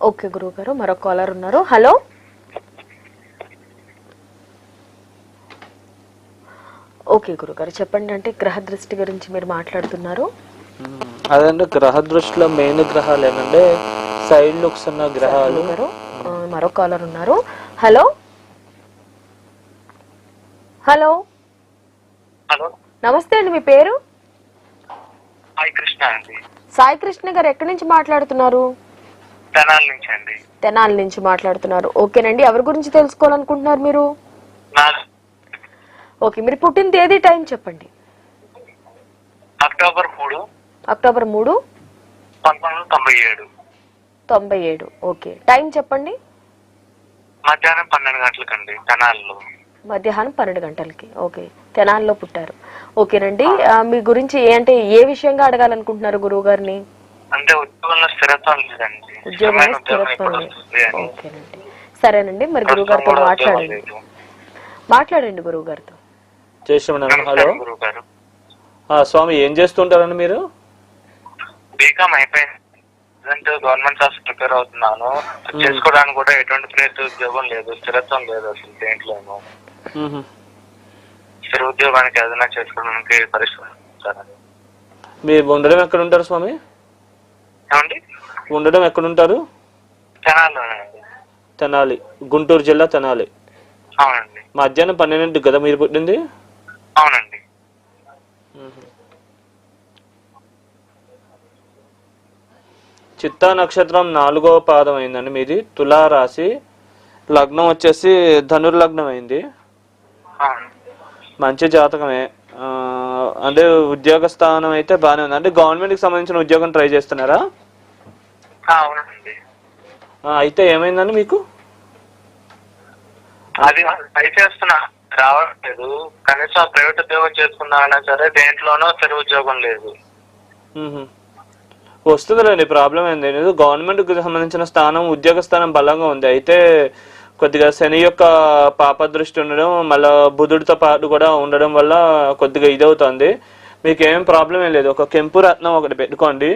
Okay గురువు గారు మరొక కాలర్ ఉన్నారు. హలో? ఓకే గురుగారు చెప్పండి అంటే గ్రహ దృష్టి గురించి మీరు మాట్లాడుతున్నారు. అదంటే గ్రహ దృష్టిలో మెయిన్ గ్రహాలు ఏంటంటే సైడ్ లుక్స్ ఉన్న గ్రహాలు. మరొక కాలర్ ఉన్నారు. హలో? హలో? హలో? నమస్తే అండి మీ పేరు? హాయ్ కృష్ణ అండి. సాయి కృష్ణ గారు ఎక్కడి నుంచి మాట్లాడుతున్నారు? తెనాల నుంచి అండి. తెనాలి నుంచి మాట్లాడుతున్నారు. ఓకేనండి. ఎవరి గురించి తెలుసుకోవాలనుకుంటున్నారు మీరు? ఓకే. మీరు పుట్టిన తేదీ టైం చెప్పండి. అక్టోబర్ మూడు. అక్టోబర్ మూడు. పంతొమ్మిది తొంభై ఏడు. తొంభై ఏడు. ఓకే. టైం చెప్పండి. మధ్యాహ్నం పన్నెండు గంటలకండి. తెనాల్లో. మధ్యాహ్నం పన్నెండు గంటలకి. ఓకే. తెనాల్లో పుట్టారు. ఓకేనండి. మీ గురించి ఏ అంటే ఏ విషయంగా అడగాలనుకుంటున్నారు గురువు గారిని అంటే ఉద్యోగంలో స్థిరత్వం లేదండి. ఉద్యోగంలో స్థిరత్వం లేదు. ఓకేనండి. సరేనండి మరి గురువు గారితో మాట్లాడండి. మాట్లాడండి గురువు గారితో చేసామన్నా హలో. స్వామి ఏం చేస్తుంటారండి మీరు? బీకామ్ అయిపోయింది. ప్రజెంట్ గవర్నమెంట్ జాబ్స్ ప్రిపేర్ అవుతున్నాను. చేసుకోవడానికి కూడా ఎటువంటి ప్లేస్ ఉద్యోగం లేదు. స్థిరత్వం లేదు అసలు దేంట్లోనూ. స్థిర ఉద్యోగానికి ఏదైనా చేసుకోవడానికి పరిశ్రమించాలని మీరు ఉండడం ఎక్కడ ఉంటారు స్వామి? ఏమండి? ఉండడం ఎక్కడ ఉంటారు తెనాల్లోనండి తెనాలి. గుంటూరు జిల్లా తెనాలి. అవునండి. మధ్యాహ్నం పన్నెండింటికి కదా మీరు పుట్టింది? అవునండి. చిత్తా నక్షత్రం నాలుగో పాదం అయిందండి మీది. తులా రాశి లగ్నం వచ్చేసి ధనుర్లగ్నం అయింది. మంచి జాతకమే. అంటే ఉద్యోగ స్థానం అయితే బాగానే ఉంది. అంటే గవర్నమెంట్కి సంబంధించిన ఉద్యోగం ట్రై చేస్తున్నారా? అవునండి. అయితే ఏమైందండి మీకు? అది ట్రై చేస్తున్నా. రావట్లేదు. కనీసం ప్రైవేట్ ఉద్యోగం చేసుకున్నామైనా సరే దేంట్లోనూ స్థిర ఉద్యోగం లేదు. వస్తుందిలేండి ప్రాబ్లం ఏంది గవర్నమెంట్కి సంబంధించిన స్థానం ఉద్యోగ స్థానం బలంగా ఉంది. అయితే కొద్దిగా శని యొక్క పాప దృష్టి ఉండడం మళ్ళా బుధుడితో పాటు కూడా ఉండడం వల్ల కొద్దిగా ఇదవుతుంది. మీకు ఏం ప్రాబ్లం ఏం లేదు. ఒక కెంపు రత్నం ఒకటి పెట్టుకోండి.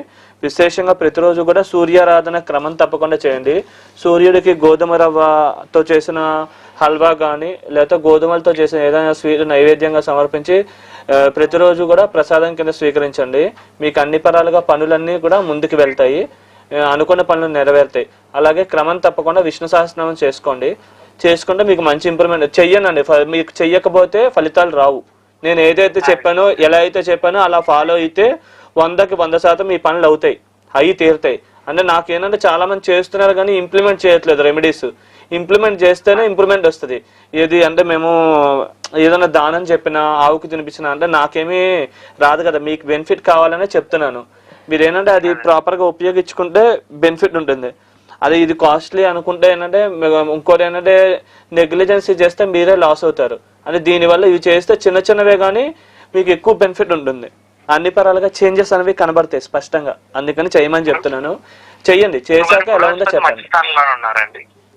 విశేషంగా ప్రతిరోజు కూడా సూర్యారాధన క్రమం తప్పకుండా చేయండి. సూర్యుడికి గోధుమ రవ్వతో చేసిన హల్వా కానీ లేదా గోధుమలతో చేసిన ఏదైనా స్వీట్ నైవేద్యంగా సమర్పించి ప్రతిరోజు కూడా ప్రసాదం కింద స్వీకరించండి. మీకు అన్ని పరాలుగా పనులన్నీ కూడా ముందుకు వెళ్తాయి. అనుకున్న పనులు నెరవేరుతాయి. అలాగే క్రమం తప్పకుండా విష్ణు సహస్రనామం చేసుకోండి. చేసుకుంటే మీకు మంచి ఇంప్రూవ్మెంట్ చెయ్యనండి. ఫ- మీకు చెయ్యకపోతే ఫలితాలు రావు. నేను ఏదైతే చెప్పానో ఎలా అయితే చెప్పానో అలా ఫాలో అయితే వందకి వంద శాతం మీ పనులు అవుతాయి. అవి తీరుతాయి. అంటే నాకేంటంటే చాలా మంది చేస్తున్నారు కానీ ఇంప్లిమెంట్ చేయట్లేదు రెమెడీస్ ఇంప్లిమెంట్ చేస్తేనే ఇంప్రూవ్మెంట్ వస్తుంది. ఏది అంటే మేము ఏదైనా దానం చెప్పినా ఆవుకి తినిపించినా అంటే నాకేమీ రాదు కదా. మీకు బెనిఫిట్ కావాలనే చెప్తున్నాను. మీరు ఏంటంటే అది ప్రాపర్గా ఉపయోగించుకుంటే బెనిఫిట్ ఉంటుంది. అదే ఇది కాస్ట్లీ అనుకుంటే ఏంటంటే ఇంకోటి ఏంటంటే నెగ్లిజెన్సీ చేస్తే మీరే లాస్ అవుతారు. అంటే దీనివల్ల ఇవి చేస్తే చిన్న చిన్నవే కానీ మీకు ఎక్కువ బెనిఫిట్ ఉంటుంది. అన్ని పరాలుగా చేంజెస్ అనేవి కనబడతాయి స్పష్టంగా. అందుకని చేయమని చెప్తున్నాను. చెయ్యండి. చేశాక ఎలా ఉందో చెప్పండి.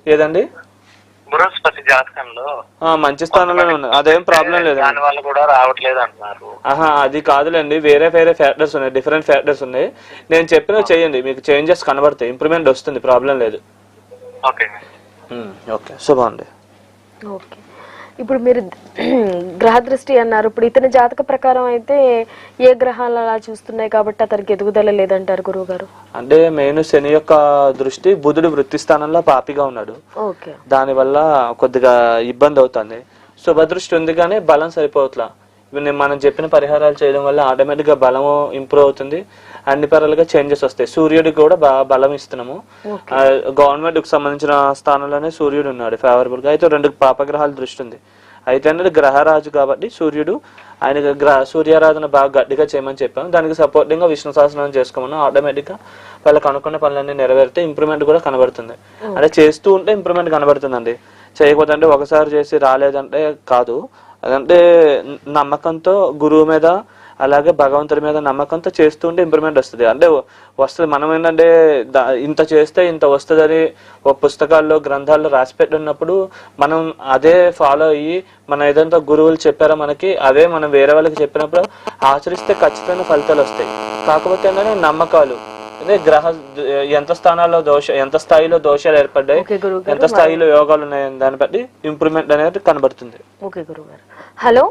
ఏదండి? బృహస్పతి జాతకంలో ఆ, మంచి స్థానంలోనే ఉన్నది అదేం ప్రాబ్లం లేదు. దాని వల్ల కూడా రావట్లేదు అంటున్నారు. ఆహా అది కాదులేండి. వేరే వేరే ఫ్యాక్టర్స్ ఉన్నాయి. డిఫరెంట్ ఫ్యాక్టర్స్ ఉన్నాయి. నేను చెప్పినవి చేయండి. మీకు చేంజెస్ కనబడతాయి. ఇంప్రూవ్మెంట్ వస్తుంది. ప్రాబ్లం లేదు. ఓకే. ఓకే. శుభం అండి. ఓకే. ఇప్పుడు మీరు గ్రహ దృష్టి అన్నారు. ఇప్పుడు ఇతని జాతక ప్రకారం అయితే ఏ గ్రహాలు అలా చూస్తున్నాయి కాబట్టి అతనికి ఎదుగుదల లేదంటారు గురువు గారు అంటే మెయిన్ శని యొక్క దృష్టి బుధుడు వృత్తి స్థానంలో పాపిగా ఉన్నాడు. ఓకే. దానివల్ల కొద్దిగా ఇబ్బంది అవుతుంది. శుభదృష్టి ఉంది కానీ బలం సరిపోవట్లా. మనం చెప్పిన పరిహారాలు చేయడం వల్ల ఆటోమేటిక్గా బలం ఇంప్రూవ్ అవుతుంది. అన్ని పరాలుగా చేంజెస్ వస్తాయి. సూర్యుడికి కూడా బాగా బలం ఇస్తున్నాము. గవర్నమెంట్కి సంబంధించిన స్థానంలోనే సూర్యుడు ఉన్నాడు ఫేవరబుల్గా అయితే రెండు పాపగ్రహాల దృష్టి ఉంది అయితే అనేది గ్రహరాజు కాబట్టి సూర్యుడు ఆయన గ్రహ సూర్యారాధన బాగా గట్టిగా చేయమని చెప్పాము. దానికి సపోర్టింగ్గా విష్ణు సహస్రనామం చేసుకోమని ఆటోమేటిక్గా వాళ్ళకి అనుకున్న పనులన్నీ నెరవేరితే ఇంప్రూవ్మెంట్ కూడా కనబడుతుంది. అంటే చేస్తూ ఉంటే ఇంప్రూవ్మెంట్ కనబడుతుందండి. చేయకపోతే అంటే ఒకసారి చేసి రాలేదంటే కాదు. అదంటే నమ్మకంతో గురువు మీద అలాగే భగవంతుడి మీద నమ్మకంతో చేస్తూ ఉంటే ఇంప్రూవ్మెంట్ వస్తుంది. అంటే వస్తుంది. మనం ఏంటంటే ఇంత చేస్తే ఇంత వస్తుందని ఒక పుస్తకాల్లో గ్రంథాల్లో రాసి పెట్టున్నప్పుడు మనం అదే ఫాలో అయ్యి మన ఏదంతా గురువులు చెప్పారో మనకి అదే మనం వేరే వాళ్ళకి చెప్పినప్పుడు ఆచరిస్తే ఖచ్చితమైన ఫలితాలు వస్తాయి. కాకపోతే ఏంటంటే నమ్మకాలు. అదే గ్రహ ఎంత స్థానాల్లో దోష ఎంత స్థాయిలో దోషాలు ఏర్పడ్డాయి ఎంత స్థాయిలో యోగాలు ఉన్నాయని దాన్ని బట్టి ఇంప్రూవ్మెంట్ అనేది కనబడుతుంది. Okay hello?